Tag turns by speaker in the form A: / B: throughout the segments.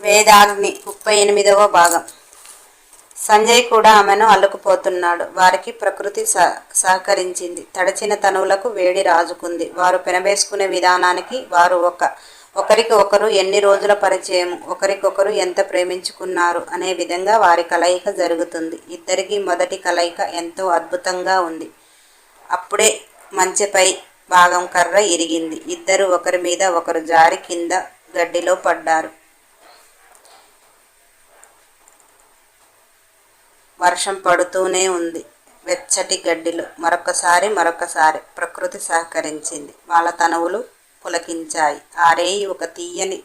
A: వేదాగ్ని ముప్పై ఎనిమిదవ భాగం. సంజయ్ కూడా ఆమెను అల్లుకుపోతున్నాడు. వారికి ప్రకృతి స సహకరించింది. తడిచిన తనువులకు వేడి రాజుకుంది. వారు పెనవేసుకునే విధానానికి వారు ఒక ఒకరికి ఒకరు ఎన్ని రోజుల పరిచయం ఒకరికొకరు ఎంత ప్రేమించుకున్నారు అనే విధంగా వారి కలయిక జరుగుతుంది. ఇద్దరికి మొదటి కలయిక ఎంతో అద్భుతంగా ఉంది. అప్పుడే మంచెపై భాగం కర్ర ఇరిగింది. ఇద్దరు ఒకరి మీద ఒకరు జారి కింద గడ్డిలో పడ్డారు. వర్షం పడుతూనే ఉంది. వెచ్చటి గడ్డిలో మరొకసారి మరొకసారి ప్రకృతి సహకరించింది. వాళ్ళ తనువులు పులకించాయి. ఆ రేయి ఒక తీయని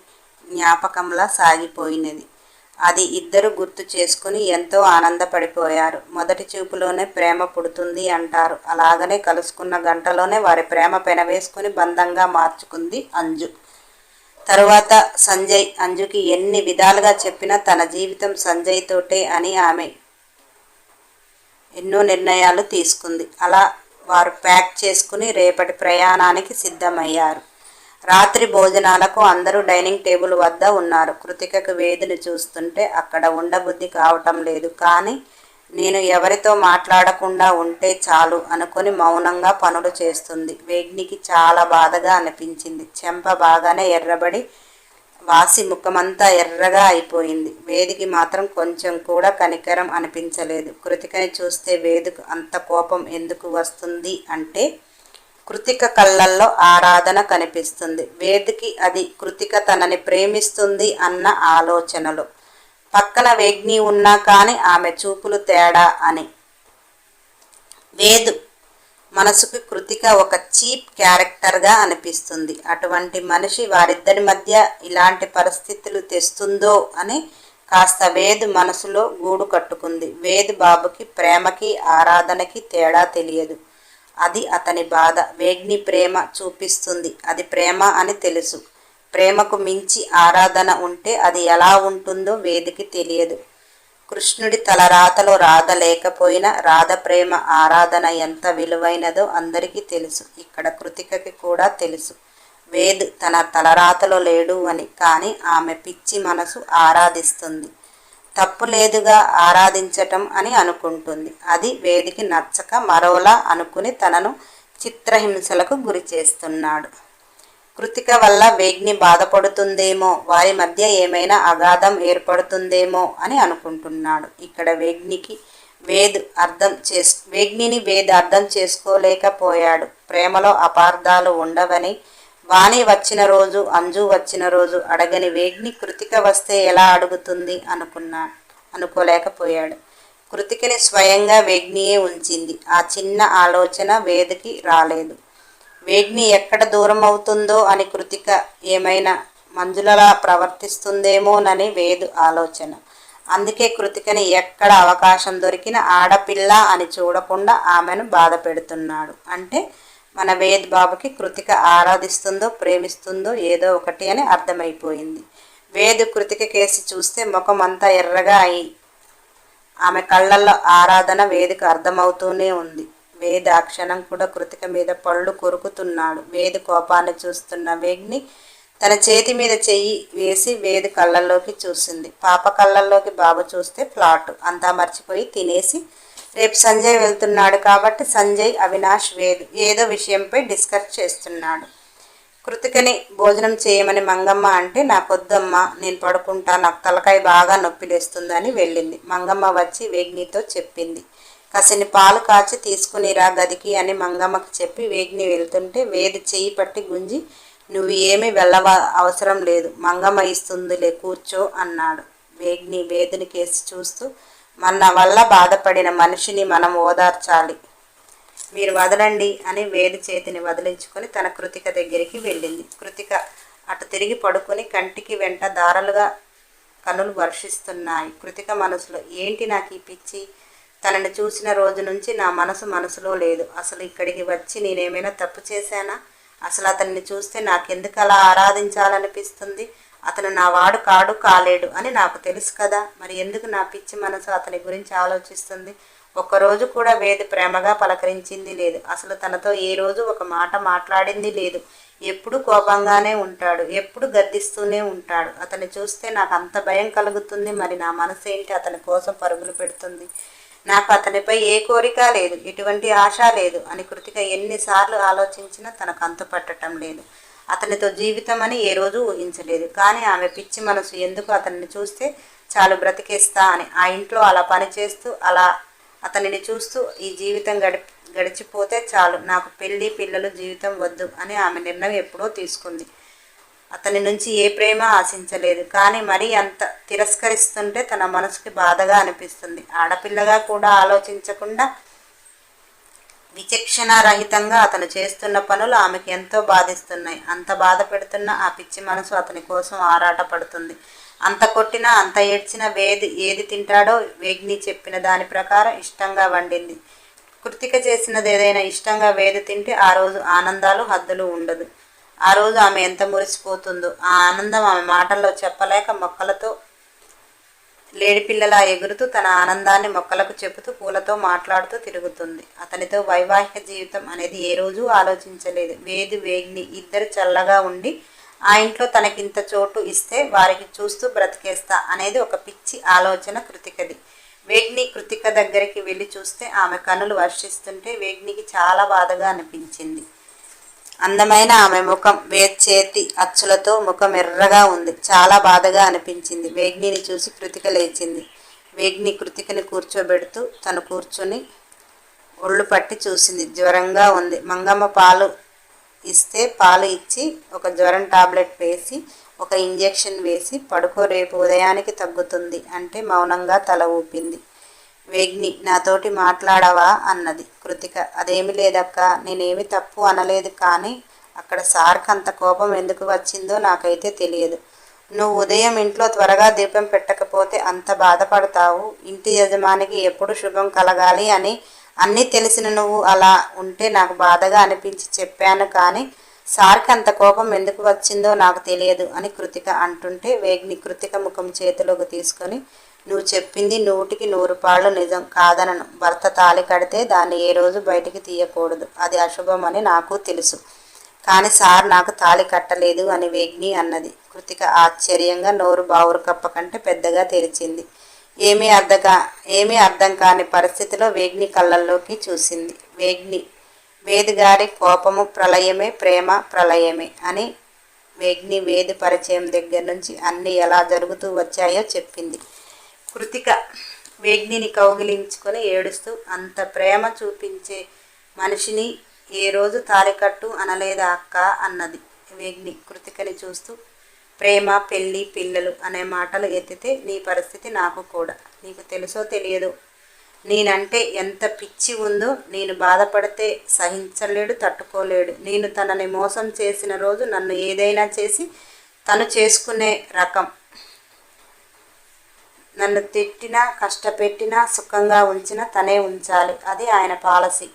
A: జ్ఞాపకంలా సాగిపోయినది. అది ఇద్దరు గుర్తు చేసుకుని ఎంతో ఆనందపడిపోయారు. మొదటి చూపులోనే ప్రేమ పుడుతుంది అంటారు. అలాగనే కలుసుకున్న గంటలోనే వారి ప్రేమ పెనవేసుకుని బంధంగా మార్చుకుంది అంజు. తరువాత సంజయ్ అంజుకి ఎన్ని విధాలుగా చెప్పినా తన జీవితం సంజయ్ తోటే అని ఆమె ఎన్నో నిర్ణయాలు తీసుకుంది. అలా వారు ప్యాక్ చేసుకుని రేపటి ప్రయాణానికి సిద్ధమయ్యారు. రాత్రి భోజనాలకు అందరూ డైనింగ్ టేబుల్ వద్ద ఉన్నారు. కృతికకు వేదిని చూస్తుంటే అక్కడ ఉండబుద్ధి కావటం లేదు. కానీ నేను ఎవరితో మాట్లాడకుండా ఉంటే చాలు అనుకొని మౌనంగా పనులు చేస్తుంది. వేగ్నికి చాలా బాధగా అనిపించింది. చెంప బాగానే ఎర్రబడి వాసి ముఖమంతా ఎర్రగా అయిపోయింది. వేదికి మాత్రం కొంచెం కూడా కనికరం అనిపించలేదు. కృతికని చూస్తే వేదికు అంత కోపం ఎందుకు వస్తుంది అంటే కృతిక కళ్ళల్లో ఆరాధన కనిపిస్తుంది. వేదికి అది కృతిక తనని ప్రేమిస్తుంది అన్న ఆలోచనలు. పక్కన వేగ్ని ఉన్నా కానీ ఆమె చూపులు తేడా అని. వేదు మనసుకు కృతిక ఒక చీప్ క్యారెక్టర్గా అనిపిస్తుంది. అటువంటి మనిషి వారిద్దరి మధ్య ఇలాంటి పరిస్థితులు తెస్తుందో అని కాస్త వేదు మనసులో గూడు కట్టుకుంది. వేదు బాబుకి ప్రేమకి ఆరాధనకి తేడా తెలియదు. అది అతని బాధ. వేగ్ని ప్రేమ చూపిస్తుంది. అది ప్రేమ అని తెలుసు. ప్రేమకు మించి ఆరాధన ఉంటే అది ఎలా ఉంటుందో వేదికి తెలియదు. కృష్ణుడి తలరాతలో రాధ లేకపోయినా రాధ ప్రేమ ఆరాధన ఎంత విలువైనదో అందరికీ తెలుసు. ఇక్కడ కృతికకి కూడా తెలుసు. వేద్ తన తలరాతలో లేడు అని కానీ ఆమె పిచ్చి మనసు ఆరాధిస్తుంది. తప్పు లేదుగా ఆరాధించటం అని అనుకుంటుంది. అది వేదికి నచ్చక మరోలా అనుకుని తనను చిత్రహింసలకు గురి చేస్తున్నాడు. కృతిక వల్ల వేగ్ని బాధపడుతుందేమో వారి మధ్య ఏమైనా అగాధం ఏర్పడుతుందేమో అని అనుకుంటున్నాడు. ఇక్కడ వేగ్నికి వేద్ అర్థం చే వేగ్నిని వేద్ అర్థం చేసుకోలేకపోయాడు. ప్రేమలో అపార్థాలు ఉండవని వాణి వచ్చిన రోజు అంజు వచ్చిన రోజు అడగని వేగ్ని కృతిక వస్తే ఎలా అడుగుతుంది అనుకున్నా అనుకోలేకపోయాడు. కృతికని స్వయంగా వేగ్నియే ఉంచింది. ఆ చిన్న ఆలోచన వేదికి రాలేదు. వేగ్ని ఎక్కడ దూరం అవుతుందో అని కృతిక ఏమైనా మంజులలా ప్రవర్తిస్తుందేమోనని వేదు ఆలోచన. అందుకే కృతికని ఎక్కడ అవకాశం దొరికిన ఆడపిల్ల అని చూడకుండా ఆమెను బాధ పెడుతున్నాడు. అంటే మన వేద్ బాబుకి కృతిక ఆరాధిస్తుందో ప్రేమిస్తుందో ఏదో ఒకటి అని అర్థమైపోయింది. వేదు కృతిక కేసి చూస్తే ముఖం అంతా ఎర్రగా అయి ఆమె కళ్ళల్లో ఆరాధన వేదిక అర్థమవుతూనే ఉంది. వేద క్షణం కూడా కృతిక మీద పళ్ళు కొరుకుతున్నాడు. వేది కోపాన్ని చూస్తున్న వేగ్ని తన చేతి మీద చెయ్యి వేసి వేది కళ్ళల్లోకి చూసింది. పాప కళ్ళల్లోకి బాబు చూస్తే ఫ్లాట్. అంతా మర్చిపోయి తినేసి రేపు సంజయ్ వెళ్తున్నాడు కాబట్టి సంజయ్ అవినాష్ వేదు ఏదో విషయంపై డిస్కస్ చేస్తున్నాడు. కృతికని భోజనం చేయమని మంగమ్మ అంటే నాకొద్దమ్మా నేను పడుకుంటా నాకు తలకాయ బాగా నొప్పి లేస్తుందని వెళ్ళింది. మంగమ్మ వచ్చి వేగ్నితో చెప్పింది. కసిని పాలు కాచి తీసుకునిరా గదికి అని మంగమ్మకి చెప్పి వేగిని వెళ్తుంటే వేది చేయి పట్టి గుంజి నువ్వు ఏమీ వెళ్ళవ అవసరం లేదు మంగమ్మ ఇస్తుందిలే కూర్చో అన్నాడు. వేగ్ని వేదిని కేసి చూస్తూ మన వల్ల బాధపడిన మనిషిని మనం ఓదార్చాలి. మీరు వదలండి అని వేది చేతిని వదిలించుకొని తన కృతిక దగ్గరికి వెళ్ళింది. కృతిక అటు తిరిగి పడుకొని కంటికి వెంట దారలుగా కనులు వర్షిస్తున్నాయి. కృతిక మనసులో ఏంటి నాకు ఈ పిచ్చి? తనని చూసిన రోజు నుంచి నా మనసు మనసులో లేదు. అసలు ఇక్కడికి వచ్చి నేనేమైనా తప్పు చేశానా? అసలు అతన్ని చూస్తే నాకెందుకు అలా ఆరాధించాలనిపిస్తుంది? అతను నా వాడు కాడు కాలేడు అని నాకు తెలుసు కదా. మరి ఎందుకు నా పిచ్చి మనసు అతని గురించి ఆలోచిస్తుంది? ఒక్కరోజు కూడా వేది ప్రేమగా పలకరించింది లేదు. అసలు తనతో ఏ రోజు ఒక మాట మాట్లాడింది లేదు. ఎప్పుడు కోపంగానే ఉంటాడు ఎప్పుడు గద్దిస్తూనే ఉంటాడు. అతన్ని చూస్తే నాకు అంత భయం కలుగుతుంది. మరి నా మనసు ఏంటి అతని కోసం పరుగులు పెడుతుంది? నాకు అతనిపై ఏ కోరిక లేదు ఎటువంటి ఆశ లేదు అని కృతిక ఎన్నిసార్లు ఆలోచించినా తనకు అంత పట్టడం లేదు. అతనితో జీవితం అని ఏ రోజు ఊహించలేదు. కానీ ఆమె పిచ్చి మనసు ఎందుకు అతన్ని చూస్తే చాలు బ్రతికేస్తా అని ఆ ఇంట్లో అలా పనిచేస్తూ అలా అతనిని చూస్తూ ఈ జీవితం గడి గడిచిపోతే చాలు నాకు పెళ్ళి పిల్లలు జీవితం వద్దు అని ఆమె నిర్ణయం ఎప్పుడో తీసుకుంది. అతని నుంచి ఏ ప్రేమ ఆశించలేదు. కానీ మరీ అంత తిరస్కరిస్తుంటే తన మనసుకి బాధగా అనిపిస్తుంది. ఆడపిల్లగా కూడా ఆలోచించకుండా విచక్షణారహితంగా అతను చేస్తున్న పనులు ఆమెకి ఎంతో బాధిస్తున్నాయి. అంత బాధ పెడుతున్న ఆ పిచ్చి మనసు అతని కోసం ఆరాట పడుతుంది అంత కొట్టినా అంత ఏడ్చినా వేది ఏది తింటాడో వేగ్ని చెప్పిన దాని ప్రకారం ఇష్టంగా వండింది. కృతిక చేసినది ఏదైనా ఇష్టంగా వేది తింటే ఆ రోజు ఆనందాలు హద్దులు ఉండదు. ఆ రోజు ఆమె ఎంత మురిసిపోతుందో ఆ ఆనందం ఆమె మాటల్లో చెప్పలేక మొక్కలతో లేడిపిల్లలా ఎగురుతూ తన ఆనందాన్ని మొక్కలకు చెబుతూ పూలతో మాట్లాడుతూ తిరుగుతుంది. అతనితో వైవాహిక జీవితం అనేది ఏ రోజు ఆలోచించలేదు. వేది వేగ్ని ఇద్దరు చల్లగా ఉండి ఆ ఇంట్లో తనకింత చోటు ఇస్తే వారికి చూస్తూ బ్రతికేస్తా అనేది ఒక పిచ్చి ఆలోచన కృతికది. వేగ్ని కృతిక దగ్గరికి వెళ్ళి చూస్తే ఆమె కనులు వర్షిస్తుంటే వేగ్నికి చాలా బాధగా అనిపించింది. అందమైన ఆమె ముఖం వేచేతి అచ్చులతో ముఖం ఎర్రగా ఉంది. చాలా బాధగా అనిపించింది. వేగ్నిని చూసి కృతిక లేచింది. వేగ్ని కృతికని కూర్చోబెడుతూ తను కూర్చొని ఒళ్ళు పట్టి చూసింది. జ్వరంగా ఉంది. మంగమ్మ పాలు ఇస్తే పాలు ఇచ్చి ఒక జ్వరం టాబ్లెట్ వేసి ఒక ఇంజెక్షన్ వేసి పడుకో రేపు ఉదయానికి తగ్గుతుంది అంటే మౌనంగా తల ఊపింది. వేగ్ని నాతోటి మాట్లాడవా? అన్నది. కృతిక అదేమి లేదక్క నేనేమి తప్పు అనలేదు కానీ అక్కడ సార్కి అంత కోపం ఎందుకు వచ్చిందో నాకైతే తెలియదు. నువ్వు ఉదయం ఇంట్లో త్వరగా దీపం పెట్టకపోతే అంత బాధపడతావు. ఇంటి యజమానికి ఎప్పుడు శుభం కలగాలి అని అన్నీ తెలిసిన నువ్వు అలా ఉంటే నాకు బాధగా అనిపించి చెప్పాను కానీ సార్కి అంత కోపం ఎందుకు వచ్చిందో నాకు తెలియదు అని కృతిక అంటుంటే వేగ్ని కృతిక ముఖం చేతిలోకి తీసుకొని నువ్వు చెప్పింది నూటికి నూరు పాళ్ళు నిజం కాదనను. భర్త తాళి కడితే దాన్ని ఏ రోజు బయటికి తీయకూడదు. అది అశుభం అని నాకు తెలుసు. కానీ సార్ నాకు తాళి కట్టలేదు అని వేగ్ని అన్నది. కృతిక ఆశ్చర్యంగా నోరు బావురు కప్ప కంటే పెద్దగా తెరిచింది. ఏమీ అర్థగా ఏమీ అర్థం కాని పరిస్థితిలో వేగ్ని కళ్ళల్లోకి చూసింది. వేగ్ని వేదిగారి కోపము ప్రళయమే ప్రేమ ప్రళయమే అని వేగ్ని వేది పరిచయం దగ్గర నుంచి అన్నీ ఎలా జరుగుతూ వచ్చాయో చెప్పింది. కృతిక వేగ్నిని కౌగిలించుకొని ఏడుస్తూ అంత ప్రేమ చూపించే మనిషిని ఏ రోజు తాలికట్టు అనలేదా అక్క అన్నది వేగ్ని కృతికని చూస్తూ. ప్రేమ పెళ్ళి పిల్లలు అనే మాటలు ఎత్తితే నీ పరిస్థితి నాకు కూడా. నీకు తెలుసో తెలియదు? నేనంటే ఎంత పిచ్చి ఉందో నేను బాధపడితే సహించలేడు తట్టుకోలేడు. నేను తనని మోసం చేసిన రోజు నన్ను ఏదైనా చేసి తను చేసుకునే రకం. నన్ను తిట్టినా కష్టపెట్టినా సుఖంగా ఉంచినా తనే ఉంచాలి. అది ఆయన పాలసీ.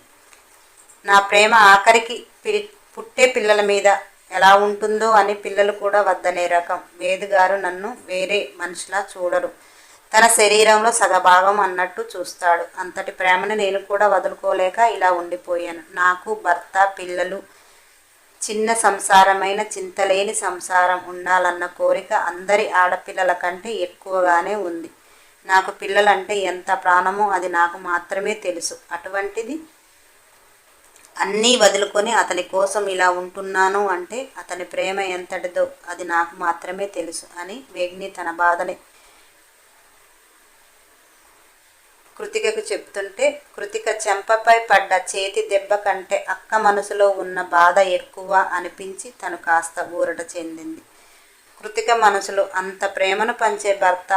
A: నా ప్రేమ ఆఖరికి పిలి పుట్టే పిల్లల మీద ఎలా ఉంటుందో అని పిల్లలు కూడా వద్దనే రకం. వేదుగారు నన్ను వేరే మనిషిలా చూడరు. తన శరీరంలో సగభాగం అన్నట్టు చూస్తాడు. అంతటి ప్రేమను నేను కూడా వదులుకోలేక ఇలా ఉండిపోయాను. నాకు భర్త పిల్లలు చిన్న సంసారమైన చింతలేని సంసారం ఉండాలన్న కోరిక అందరి ఆడపిల్లల కంటే ఎక్కువగానే ఉంది. నాకు పిల్లలంటే ఎంత ప్రాణమో అది నాకు మాత్రమే తెలుసు. అటువంటిది అన్నీ వదులుకొని అతని కోసం ఇలా ఉంటున్నాను అంటే అతని ప్రేమ ఎంతటిదో అది నాకు మాత్రమే తెలుసు అని వేగ్ని తన బాధని కృతికకు చెప్తుంటే కృతిక చెంపపై పడ్డ చేతి దెబ్బ కంటే అక్క మనసులో ఉన్న బాధ ఎక్కువ అనిపించి తను కాస్త ఊరట చెందింది. కృతిక మనసులో అంత ప్రేమను పంచే భర్త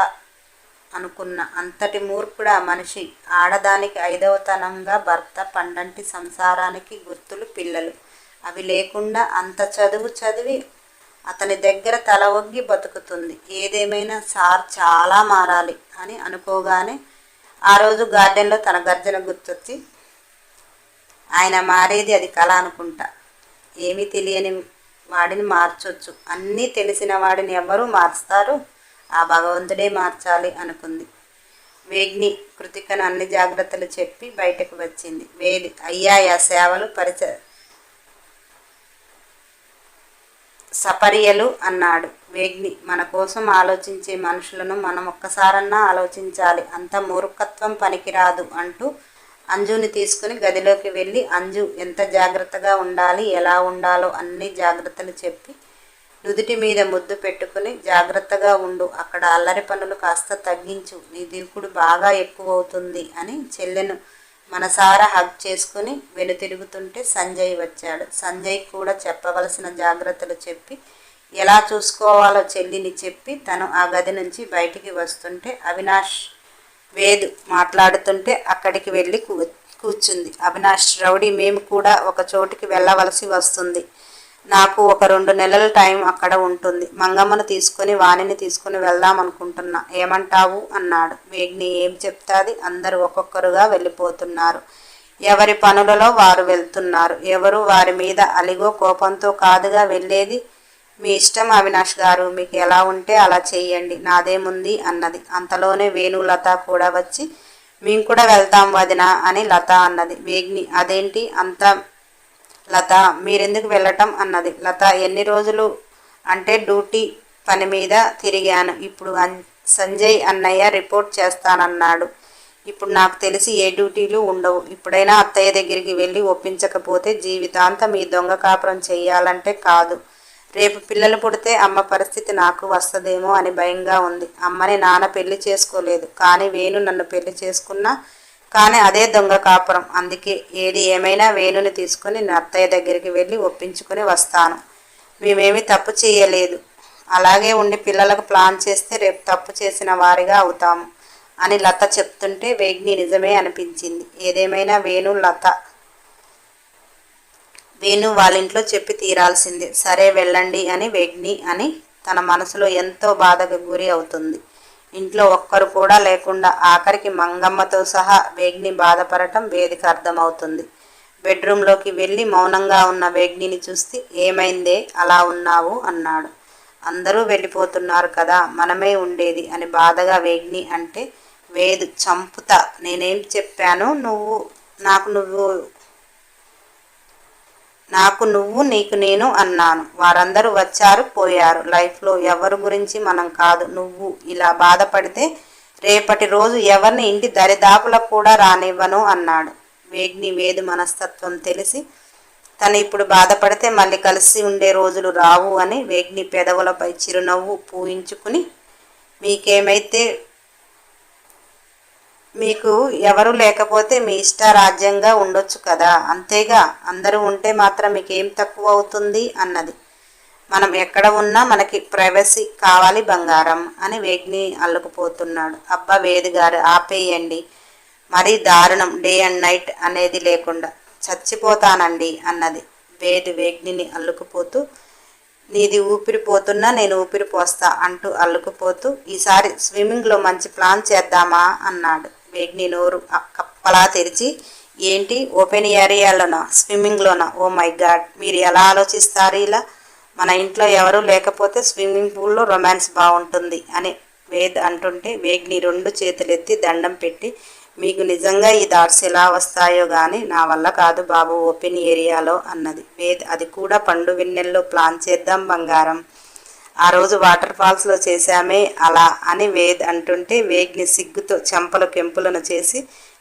A: అనుకున్న అంతటి మూర్ఖుడు ఆ మనిషి ఆడదానికి ఐదవతనంగా భర్త పండంటి సంసారానికి గుర్తులు పిల్లలు. అవి లేకుండా అంత చదువు చదివి అతని దగ్గర తల ఒగ్గి బతుకుతుంది. ఏదేమైనా సార్ చాలా మారాలి అని అనుకోగానే ఆ రోజు గార్డెన్లో తన గర్జన గుర్తొచ్చి ఆయన మారేది అది కళ అనుకుంటా. ఏమీ తెలియని వాడిని మార్చొచ్చు. అన్నీ తెలిసిన వాడిని ఎవరు మార్స్తారు? ఆ భగవంతుడే మార్చాలి అనుకుంది. వేగ్ని కృతికను అన్ని జాగ్రత్తలు చెప్పి బయటకు వచ్చింది. వేది అయ్యా ఆ సేవలు? పరిచ సపర్యలు అన్నాడు. వేగ్ని మన కోసం ఆలోచించే మనుషులను మనం ఒక్కసారన్నా ఆలోచించాలి. అంత మూర్ఖత్వం పనికిరాదు అంటూ అంజుని తీసుకుని గదిలోకి వెళ్ళి అంజు ఎంత జాగ్రత్తగా ఉండాలి? ఎలా ఉండాలో? అన్ని జాగ్రత్తలు చెప్పి నుదుటి మీద ముద్దు పెట్టుకుని జాగ్రత్తగా ఉండు అక్కడ అల్లరి పనులు కాస్త తగ్గించు నీ దిగుడు బాగా ఎక్కువ అవుతుంది అని చెల్లెను మనసారా హగ్ చేసుకుని వెనుతిరుగుతుంటే సంజయ్ వచ్చాడు. సంజయ్ కూడా చెప్పవలసిన జాగ్రత్తలు చెప్పి ఎలా చూసుకోవాలో చెల్లిని చెప్పి తను ఆ గది నుంచి బయటికి వస్తుంటే అవినాష్ వేదు మాట్లాడుతుంటే అక్కడికి వెళ్ళి కూర్చుంది. అవినాష్ రౌడీ మేము కూడా ఒక చోటికి వెళ్ళవలసి వస్తుంది. నాకు ఒక రెండు నెలల టైం అక్కడ ఉంటుంది. మంగమ్మను తీసుకొని వాణిని తీసుకొని వెళ్దాం అనుకుంటున్నా. ఏమంటావు? అన్నాడు. వేగ్ని ఏం చెప్తాది? అందరూ ఒక్కొక్కరుగా వెళ్ళిపోతున్నారు. ఎవరి పనులలో వారు వెళ్తున్నారు. ఎవరు వారి మీద అలిగో కోపంతో కాదుగా వెళ్ళేది? మీ ఇష్టం అవినాష్ గారు మీకు ఎలా ఉంటే అలా చేయండి నాదేముంది అన్నది. అంతలోనే వేణు లత కూడా వచ్చి మేము కూడా వెళ్తాం వదిన అని లత అన్నది. వేగ్ని అదేంటి? అంత లత మీరెందుకు వెళ్ళటం? అన్నది. లత ఎన్ని రోజులు అంటే డ్యూటీ పని మీద తిరిగాను. ఇప్పుడు సంజయ్ అన్నయ్య రిపోర్ట్ చేస్తానన్నాడు. ఇప్పుడు నాకు తెలిసి ఏ డ్యూటీలు ఉండవు. ఇప్పుడైనా అత్తయ్య దగ్గరికి వెళ్ళి ఒప్పించకపోతే జీవితాంతం ఈ దొంగ కాపురం చేయాలంటే కాదు. రేపు పిల్లలు పుడితే అమ్మ పరిస్థితి నాకు వస్తుందేమో అని భయంగా ఉంది. అమ్మని నాన్న పెళ్ళి చేసుకోలేదు. కానీ వేణు నన్ను పెళ్ళి చేసుకున్నా కానీ అదే దొంగ కాపురం. అందుకే ఏది ఏమైనా వేణుని తీసుకుని నా అత్తయ్య దగ్గరికి వెళ్ళి ఒప్పించుకొని వస్తాను. మేమేమి తప్పు చేయలేదు. అలాగే ఉండి పిల్లలకు ప్లాన్ చేస్తే రేపు తప్పు చేసిన వారిగా అవుతాము అని లత చెప్తుంటే వేగ్ని నిజమే అనిపించింది. ఏదేమైనా వేణు లత వేణు వాళ్ళ ఇంట్లో చెప్పి తీరాల్సిందే. సరే వెళ్ళండి అని వెగ్ని అని తన మనసులో ఎంతో బాధకు గురి అవుతుంది. ఇంట్లో ఒక్కరు కూడా లేకుండా ఆఖరికి మంగమ్మతో సహా వేగ్ని బాధపడటం వేదిక అర్థమవుతుంది. బెడ్రూమ్లోకి వెళ్ళి మౌనంగా ఉన్న వేగ్నిని చూస్తే ఏమైందే? అలా ఉన్నావు? అన్నాడు. అందరూ వెళ్ళిపోతున్నారు కదా మనమే ఉండేది అని బాధగా వేగ్ని అంటే వేదు చంపుతా. నేనేం చెప్పాను? నువ్వు నాకు నువ్వు నాకు నువ్వు నీకు నేను అన్నాను. వారందరూ వచ్చారు పోయారు. లైఫ్లో ఎవరి గురించి మనం కాదు నువ్వు ఇలా బాధపడితే రేపటి రోజు ఎవరిని ఇంటి దరిదాపులకు కూడా రానివ్వను అన్నాడు. వేగ్ని వేదు మనస్తత్వం తెలిసి తను ఇప్పుడు బాధపడితే మళ్ళీ కలిసి ఉండే రోజులు రావు అని వేగ్ని పెదవులపై చిరునవ్వు పూయించుకుని మీకేమైతే మీకు ఎవరు లేకపోతే మీ ఇష్ట రాజ్యంగా ఉండొచ్చు కదా. అంతేగా అందరూ ఉంటే మాత్రం మీకు ఏం తక్కువ అవుతుంది అన్నది. మనం ఎక్కడ ఉన్నా మనకి ప్రైవసీ కావాలి బంగారం అని వేగ్ని అల్లుకుపోతున్నాడు. అబ్బా వేది గారు ఆపేయండి. మరీ దారుణం డే అండ్ నైట్ అనేది లేకుండా. చచ్చిపోతానండి అన్నది. వేది వేగ్నిని అల్లుకుపోతూ నీది ఊపిరిపోతున్నా నేను ఊపిరి పోస్తా అంటూ అల్లుకుపోతూ ఈసారి స్విమ్మింగ్లో మంచి ప్లాన్ చేద్దామా అన్నాడు. వేగ్ని నోరు కప్పలా తెరిచి ఏంటి? ఓపెన్ ఏరియాలోనా? స్విమ్మింగ్లోనా ఓ మై గాడ్! మీరు ఎలా ఆలోచిస్తారు ఇలా? మన ఇంట్లో ఎవరు లేకపోతే స్విమ్మింగ్ పూల్లో రొమాన్స్ బాగుంటుంది అని వేద్ అంటుంటే వేగ్ని రెండు చేతులెత్తి దండం పెట్టి మీకు నిజంగా ఈ థాట్స్ ఎలా వస్తాయో కానీ నా వల్ల కాదు బాబు ఓపెన్ ఏరియాలో అన్నది. వేద్ అది కూడా పండు వెన్నెల్లో ప్లాన్ చేద్దాం బంగారం. ఆ రోజు వాటర్ ఫాల్స్లో చేశామే అలా అని వేద్ అంటుంటే వేగ్ని సిగ్గుతో చెంపలు కెంపులను చేసి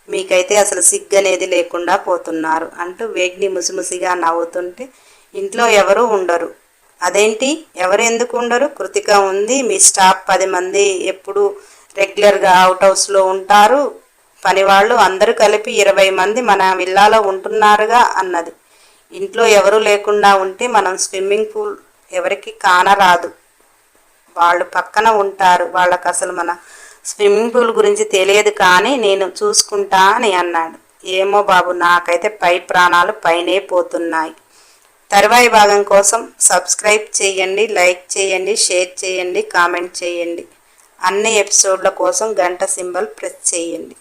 A: మీకైతే అసలు సిగ్గు అనేది లేకుండా పోతున్నారు అంటూ వేగ్ని ముసిముసిగా నవ్వుతుంటే ఇంట్లో ఎవరు ఉండరు. అదేంటి? ఎవరు ఎందుకు ఉండరు? కృతిక ఉంది మీ స్టాఫ్ పది మంది ఎప్పుడు రెగ్యులర్గా అవుట్ హౌస్లో ఉంటారు. పనివాళ్ళు అందరూ కలిపి ఇరవై మంది మన విల్లాలో ఉంటున్నారుగా అన్నది. ఇంట్లో ఎవరు లేకుండా ఉంటే మనం స్విమ్మింగ్ పూల్ ఎవరికి కానరాదు. వాళ్ళు పక్కన ఉంటారు. వాళ్ళకి అసలు మన స్విమ్మింగ్ పూల్ గురించి తెలియదు కానీ నేను చూసుకుంటా అని అన్నాడు. ఏమో బాబు నాకైతే పై ప్రాణాలు పైనే పోతున్నాయి. తర్వాయి భాగం కోసం సబ్స్క్రైబ్ చేయండి లైక్ చేయండి షేర్ చేయండి కామెంట్ చేయండి. అన్ని ఎపిసోడ్ల కోసం గంట సింబల్ ప్రెస్ చేయండి.